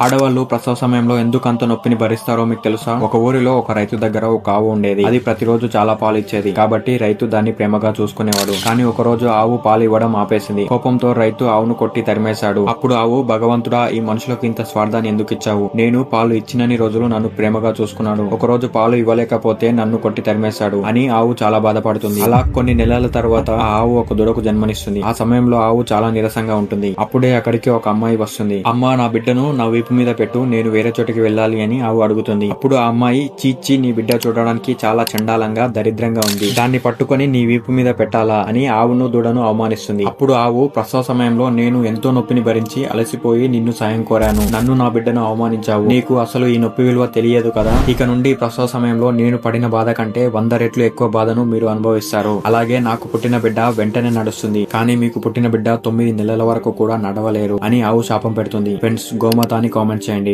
ఆడవాళ్ళు ప్రసవ సమయంలో ఎందుకు అంత నొప్పిని భరిస్తారో మీకు తెలుసా? ఒక ఊరిలో ఒక రైతు దగ్గర ఒక ఆవు ఉండేది. అది ప్రతిరోజు చాలా పాలు ఇచ్చేది. కాబట్టి రైతు దాన్ని ప్రేమగా చూసుకునేవాడు. కానీ ఒక రోజు ఆవు పాలు ఇవ్వడం ఆపేసింది. కోపంతో రైతు ఆవును కొట్టి తరిమేశాడు. అప్పుడు ఆవు భగవంతుడా ఈ మనుషులకు ఇంత స్వార్థాన్ని ఎందుకు ఇచ్చావు? నేను పాలు ఇచ్చినన్ని రోజులు నన్ను ప్రేమగా చూసుకున్నాడు. ఒక రోజు పాలు ఇవ్వలేకపోతే నన్ను కొట్టి తరిమేశాడు అని ఆవు చాలా బాధపడుతుంది. అలా కొన్ని నెలల తర్వాత ఆ ఆవు ఒక దుడకు జన్మనిస్తుంది. ఆ సమయంలో ఆవు చాలా నీరసంగా ఉంటుంది. అప్పుడే అక్కడికి ఒక అమ్మాయి వస్తుంది. అమ్మ నా బిడ్డను నా వీపు మీద పెట్టు నేను వేరే చోటికి వెళ్ళాలి అని ఆవు అడుగుతుంది. అప్పుడు ఆ అమ్మాయి చీచి నీ బిడ్డ చూడడానికి చాలా చండాలంగా దరిద్రంగా ఉంది. దాన్ని పట్టుకొని నీ వీపు మీద పెట్టాలా అని ఆవును దూడను అవమానిస్తుంది. అప్పుడు ఆవు ప్రసవ సమయంలో నేను ఎంతో నొప్పిని భరించి అలసిపోయి నిన్ను సాయం కోరాను. నన్ను నా బిడ్డను అవమానించావు. నీకు అసలు ఈ నొప్పి విలువ తెలియదు కదా? ఇక నుండి ప్రసవ సమయంలో నేను పడిన బాధ కంటే వంద రెట్లు ఎక్కువ బాధను మీరు అనుభవిస్తారు. అలాగే నాకు పుట్టిన బిడ్డ వెంటనే నడుస్తుంది. కానీ మీకు పుట్టిన బిడ్డ తొమ్మిది నెలల వరకు కూడా నడవలేరు అని ఆవు శాపం పెడుతుంది. ఫ్రెండ్స్ గోమతానికి కామెంట్ చేయండి.